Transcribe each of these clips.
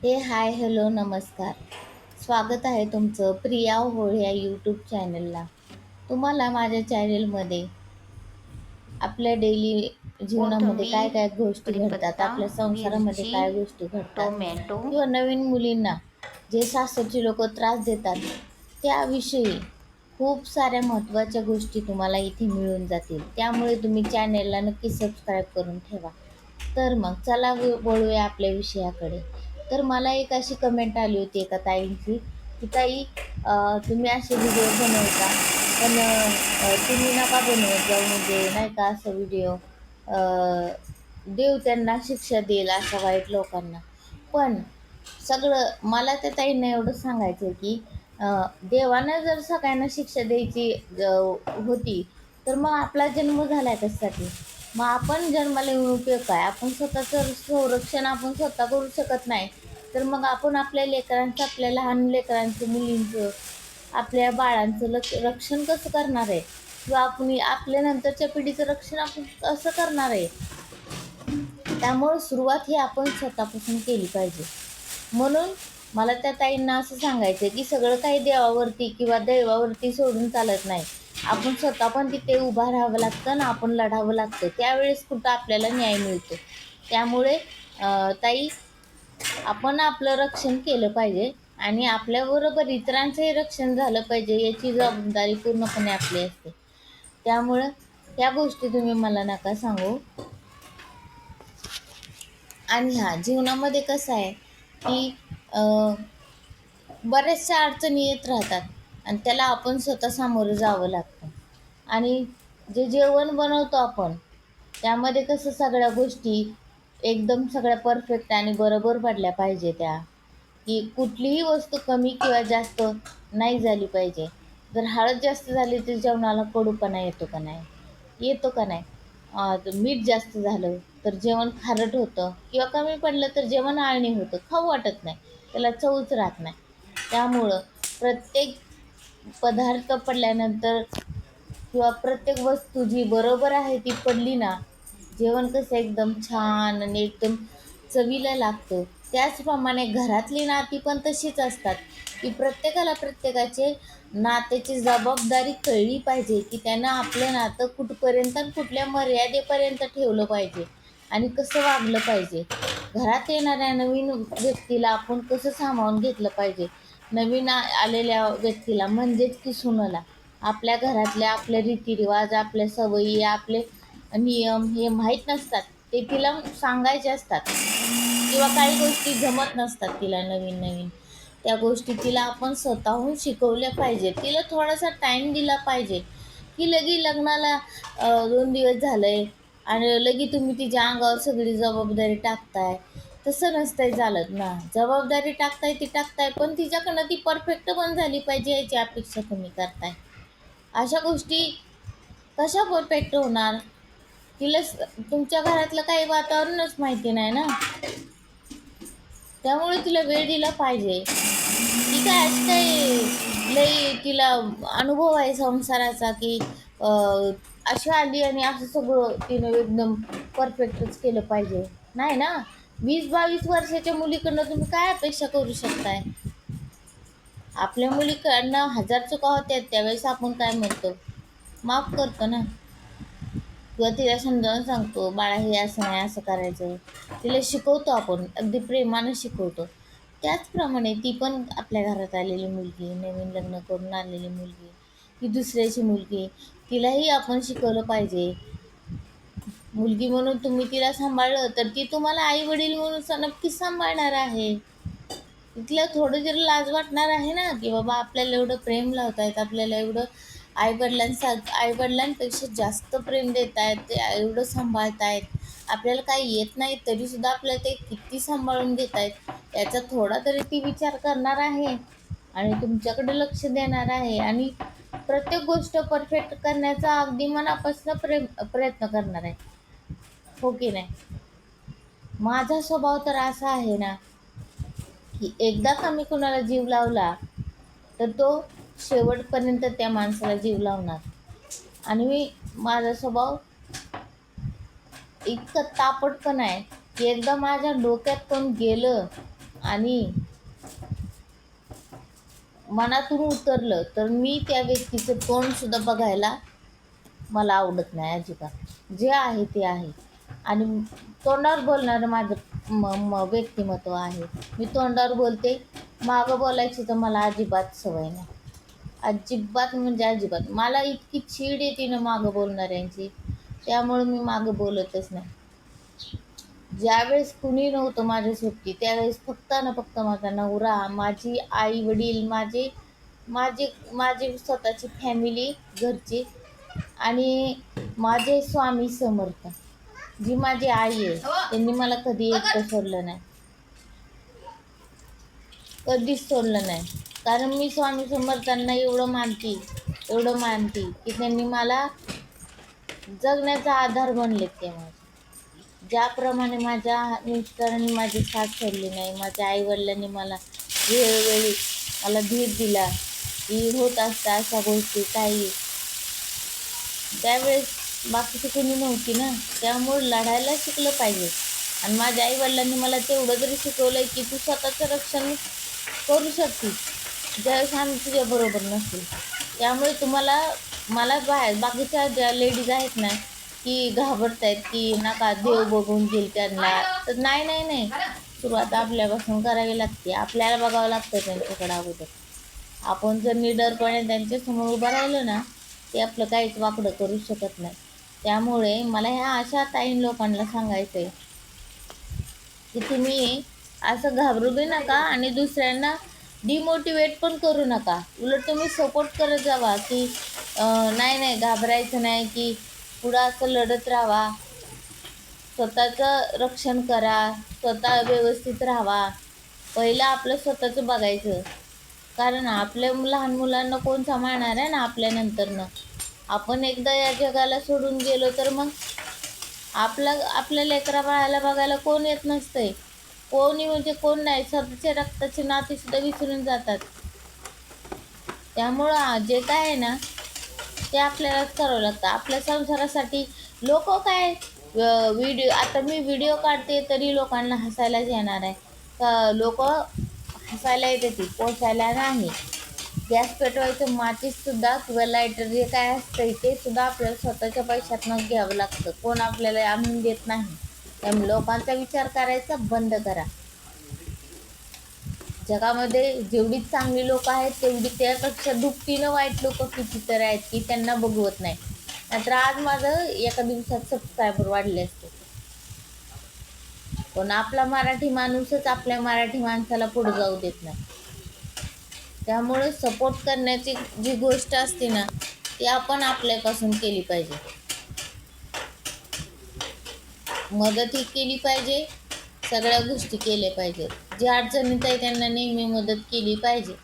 हे hi hello नमस्कार. स्वागत आहे तुमचं प्रिया होळ या यूट्यूब चॅनलला तुम्हाला माझ्या चॅनलमध्ये आपल्या डेली जीवनामध्ये काय काय गोष्टी घडतात आपल्या संसारामध्ये काय गोष्टी घडतात किंवा नवीन मुलींना जे सासरची लोक त्रास देतात त्याविषयी खूप साऱ्या महत्त्वाच्या गोष्टी तुम्हाला इथे मिळून जातील. त्यामुळे तुम्ही चॅनेलला नक्की सबस्क्राईब करून ठेवा. तर मग चला वळूया आपल्या विषयाकडे. तर मला एक अशी कमेंट आली होती एका ताईंची की ताई तुम्ही असे व्हिडिओ बनवता पण तुम्ही नका बनवत जाऊ म्हणजे नाही का असं व्हिडिओ देव त्यांना शिक्षा देईल अशा वाईट लोकांना. पण सगळं मला त्या ताईंना एवढं सांगायचं आहे की देवानं जर सगळ्यांना शिक्षा द्यायची होती तर मग आपला जन्म झाला आहे कशासाठी? मग आपण जन्माला येऊन उपयोग काय? आपण स्वतःचं संरक्षण आपण स्वतः करू शकत नाही. तर मग आपण आपल्या लेकरांचं आपल्या लहान लेकरांचं मुलींचं आपल्या बाळांचं लक्ष रक्षण कसं करणार आहे? किंवा आपण आपल्या नंतरच्या पिढीचं रक्षण आपण कसं करणार आहे? त्यामुळं सुरुवात ही आपण स्वतःपासून केली पाहिजे. म्हणून मला त्या ताईंना असं सांगायचं आहे की सगळं काही देवावरती किंवा दैवावरती सोडून चालत नाही. आपण स्वतः पण तिथे उभा राहावं लागतं ना आपण लढावं लागतं. त्यावेळेस कुठं आपल्याला न्याय मिळतो. त्यामुळे ताई आपण आपलं रक्षण केलं पाहिजे आणि आपल्याबरोबर इतरांचंही रक्षण झालं पाहिजे याची जबाबदारी पूर्णपणे आपली असते. त्यामुळं त्या गोष्टी तुम्ही मला नका सांगू. आणि हा जीवनामध्ये कसं आहे की बऱ्याचशा अडचणी येत राहतात. आणि त्याला आपण स्वतः सामोरं जावं लागतं. आणि जे जेवण बनवतो आपण त्यामध्ये कसं सगळ्या गोष्टी एकदम सगळ्या परफेक्ट आणि बरोबर पडल्या पाहिजे त्या. की कुठलीही वस्तू कमी किंवा जास्त नाही झाली पाहिजे. जर हळद जास्त झाली तर जेवणाला कडूपणा येतो का नाही? येतो का नाही? तर मीठ जास्त झालं तर जेवण खारट होतं किंवा कमी पडलं तर जेवण आळणी होतं. खाऊ वाटत नाही. त्याला चवच राहत नाही. त्यामुळं प्रत्येक पदार्थ पडल्यानंतर किंवा प्रत्येक वस्तू जी बरोबर आहे ती पडली ना जेवण कसं एकदम छान आणि एकदम चवीला लागतं. त्याचप्रमाणे घरातली नाती पण तशीच असतात. की प्रत्येकाला प्रत्येकाचे नात्याची जबाबदारी कळली पाहिजे की त्यांना आपलं नातं कुठपर्यंत आणि कुठल्या मर्यादेपर्यंत ठेवलं पाहिजे आणि कसं वागलं पाहिजे. घरात येणाऱ्या नवीन व्यक्तीला आपण कसं सामावून घेतलं पाहिजे? नवीन आ- आलेल्या व्यक्तीला म्हणजेच की सुनला. आपल्या घरातल्या आपले रीतिरिवाज आपल्या सवयी आपले नियम हे माहीत नसतात. ते तिला सांगायचे असतात. किंवा काही गोष्टी जमत नसतात तिला नवीन नवीन. त्या गोष्टी तिला आपण स्वतःहून शिकवल्या पाहिजे तिला थोडासा टाईम दिला पाहिजे. की लगी लग्नाला दोन दिवस झालंय. आणि लगी तुम्ही तिच्या अंगावर सगळी जबाबदारी टाकताय. तसं नसतंय चालत ना. जबाबदारी टाकताय ती टाकताय पण तिच्याकडनं ती परफेक्ट पण झाली पाहिजे याची अपेक्षा तुम्ही करताय. अशा गोष्टी कशा परफेक्ट होणार? तिला तुमच्या घरातलं काही वातावरणच माहिती नाही ना. त्यामुळे तिला वेळ दिला पाहिजे. ती काय अशी काही लई तिला अनुभव आहे संसाराचा की अशी आली आणि असं सगळं तिनं एकदम परफेक्टच केलं पाहिजे. नाही ना? वीस बावीस वर्षाच्या मुलीकडनं तुम्ही काय अपेक्षा करू शकताय? आपल्या मुलीकडनं हजार चुका होत्या त्यावेळेस आपण काय म्हणतो? माफ करतो ना. किंवा तिला समजावून सांगतो बाळा हे असं नाही असं करायचं तिला शिकवतो आपण अगदी प्रेमानं शिकवतो. त्याचप्रमाणे ती पण आपल्या घरात आलेली मुलगी नवीन लग्न करून आलेली मुलगी ती दुसऱ्याची मुलगी तिलाही आपण शिकवलं पाहिजे. मुलगी म्हणून तुम्ही तिला सांभाळलं तर ती तुम्हाला आई वडील म्हणून नक्की नक्कीच सांभाळणार आहे. तिला थोडं जरी लाज वाटणार आहे ना की बाबा आपल्याला एवढं प्रेम लावतायत आपल्याला एवढं आईवडिलांसा आईवडिलांपेक्षा जास्त प्रेम देत आहेत ते एवढं सांभाळतायत आपल्याला काही येत नाही तरीसुद्धा आपल्याला ते किती सांभाळून घेत आहेत याचा थोडा तरी ती विचार करणार आहे आणि तुमच्याकडे लक्ष देणार आहे. आणि प्रत्येक गोष्ट परफेक्ट करण्याचा अगदी मनापासून प्रेम प्रयत्न करणार आहे. हो की नाही? माझा स्वभाव तर असा आहे ना की एकदा का मी कुणाला जीव लावला तर तो शेवटपर्यंत त्या माणसाला जीव लावणार. आणि मी माझा स्वभाव इतकं तापट पण आहे की एकदा माझ्या डोक्यात पण गेलं आणि मनातून उतरलं तर मी त्या व्यक्तीचं तोंडसुद्धा बघायला मला आवडत नाही अजिबात. जे आहे ते आहे. आणि तोंडावर बोलणारं माझं म म व्यक्तिमत्व आहे. मी तोंडावर बोलते मागं बोलायची तर मला अजिबात सवय नाही. अजिबात म्हणजे अजिबात. मला इतकी चीड येते ना मागं बोलणाऱ्यांची त्यामुळे मी मागं बोलतच नाही. ज्यावेळेस कुणी नव्हतं माझ्या सुट्टी त्यावेळेस फक्त ना फक्त माझा नवरा माझी आई वडील माझे माझे माझे स्वतःची फॅमिली घरची आणि माझे स्वामी समर्थ. जी माझी आई आहे त्यांनी मला कधी एकटं सोडलं नाही. कधीच सोडलं नाही. कारण मी स्वामी समर्थांना एवढं मानते एवढं मानते की त्यांनी मला जगण्याचा आधार बनलेत ते माझे. ज्याप्रमाणे माझ्या मिस्टरांनी माझी साथ सोडली नाही माझ्या आईवडिलांनी मला वेळोवेळी मला धीर दिला की होत असतं अशा गोष्टी काही. त्यावेळेस बाकीची कोणी नव्हती ना त्यामुळे लढायला शिकलं पाहिजे. आणि माझ्या आईवडिलांनी मला तेवढं जरी शिकवलं की तू स्वतःचं रक्षण करू शकते ज्यावेळेस आम्ही तुझ्याबरोबर नसतील. त्यामुळे तुम्हाला मला बाहेर बाकीच्या ज्या लेडीज आहेत ना की घाबरत आहेत की नका देव बघून घेईल त्यांना. तर नाही नाही नाही. सुरुवात आपल्यापासून करावी लागते. आपल्याला बघावं लागतं त्यांच्याकडं अगोदर. आपण जर निडरपणे त्यांच्यासमोर उभं राहिलं ना ते आपलं काहीच वाकडं करू शकत नाही. त्यामुळे मला ह्या अशा ताईन लोकांना सांगायचं आहे की तुम्ही असं घाबरू बी नका आणि दुसऱ्यांना डिमोटिवेट पण करू नका. उलट तुम्ही सपोर्ट करत जावा की नाही नाही घाबरायचं नाही की पुढं असं लढत राहावा स्वतःचं रक्षण करा स्वतः व्यवस्थित राहावा. पहिलं आपलं स्वतःचं बघायचं. कारण आपल्या लहान मुलांना कोण सांभाळणार आहे ना आपल्यानंतरनं आपण एकदा या जगाला सोडून गेलो तर मग आपला आपल्या लेकरा बाळाला बघायला कोण येत नसतंय. कोणी म्हणजे कोण नाही. स्वतःच्या रक्ताचे नाते सुद्धा विसरून जातात. त्यामुळं जे काय आहे ना ते आपल्यालाच करावं लागतं. आपल्या संसारासाठी लोक काय व्हिडिओ आता मी व्हिडिओ काढते तरी लोकांना हसायलाच येणार आहे. लोक हसायला येते ती पोसायला नाही. गॅस पेटवायचं माचीससुद्धा किंवा लायटर जे काय असतं ते सुद्धा आपल्याला स्वतःच्या पैशातनं घ्यावं लागतं. कोण आपल्याला आणून देत नाही. त्यामुळे लोकांचा विचार करायचा बंद करा. जगामध्ये जेवढी चांगली लोक आहेत तेवढी त्यापेक्षा दुपटीनं वाईट लोक कितीतरी आहेत की त्यांना बघवत नाही. नाहीतर आज माझं एका दिवसात सबस्क्रायबर वाढले असते. पण आपला मराठी माणूसच आपल्या मराठी माणसाला पुढे जाऊ देत नाही. त्यामुळे सपोर्ट करण्याची जी गोष्ट असते ना ती आपण आपल्यापासून केली पाहिजे. मदत ही केली पाहिजे सगळ्या गोष्टी केल्या पाहिजेत. जी अडचणीत आहे त्यांना नेहमी मदत केली पाहिजे.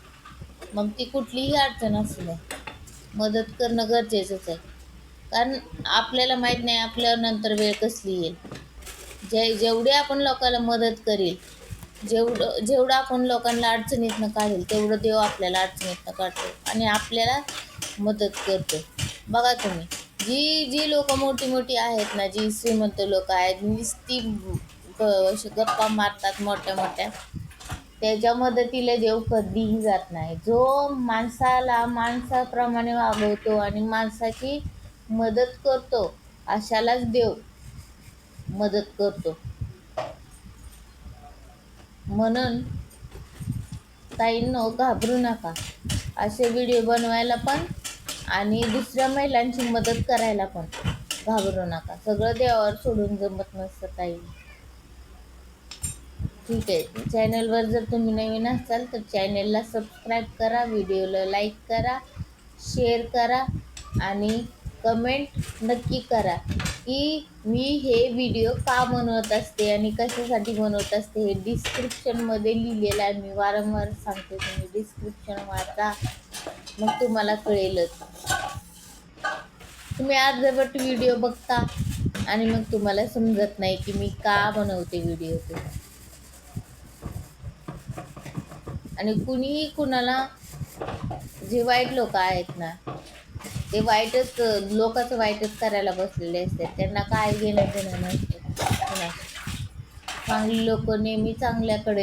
मग ती कुठलीही अडचण असू नये मदत करणं गरजेचंच आहे. कारण आपल्याला माहीत नाही आपल्यावर नंतर वेळ कसली येईल. जे जेवढी आपण लोकांना मदत करेल जेवढं जेवढं आपण लोकांना अडचणीतनं काढेल तेवढं देव आपल्याला अडचणीतनं काढतो आणि आपल्याला मदत करतो. बघा तुम्ही जी जी लोक मोठी मोठी आहेत ना जी श्रीमंत लोक आहेत नुसती ग- अशी गप्पा मारतात मोठ्या मोठ्या त्याच्या मदतीला देव कधीही जात नाही. जो माणसाला माणसाप्रमाणे वागवतो आणि माणसाची मदत करतो अशालाच देव मदत करतो. म्हणून ताईंनो घाबरू नका. असे व्हिडिओ बनवायला पण आणि दुसऱ्या महिलांची मदत करायला पण घाबरू नका. सगळं देवावर सोडून जमत नसतं ताई. ठीक आहे. चॅनलवर जर तुम्ही नवीन असाल तर चॅनलला सबस्क्राईब करा व्हिडिओला लाईक करा शेअर करा आणि कमेंट नक्की करा की मी हे व्हिडिओ का बनवत असते आणि कशासाठी बनवत असते हे डिस्क्रिप्शनमध्ये लिहिलेलं आहे. मी वारंवार सांगते तुम्ही डिस्क्रिप्शन वाचा. मग तुम्हाला कळेलच. तुम्ही अर्धवट व्हिडिओ बघता आणि मग तुम्हाला समजत नाही की मी का बनवते व्हिडिओ ते. आणि कुणीही कुणाला जे वाईट लोक आहेत ना ते वाईटच लोकच वाईटच करायला बसलेले असतात. त्यांना काय घेणं देणं नसतं चांगली लोक नेहमी चांगल्याकडे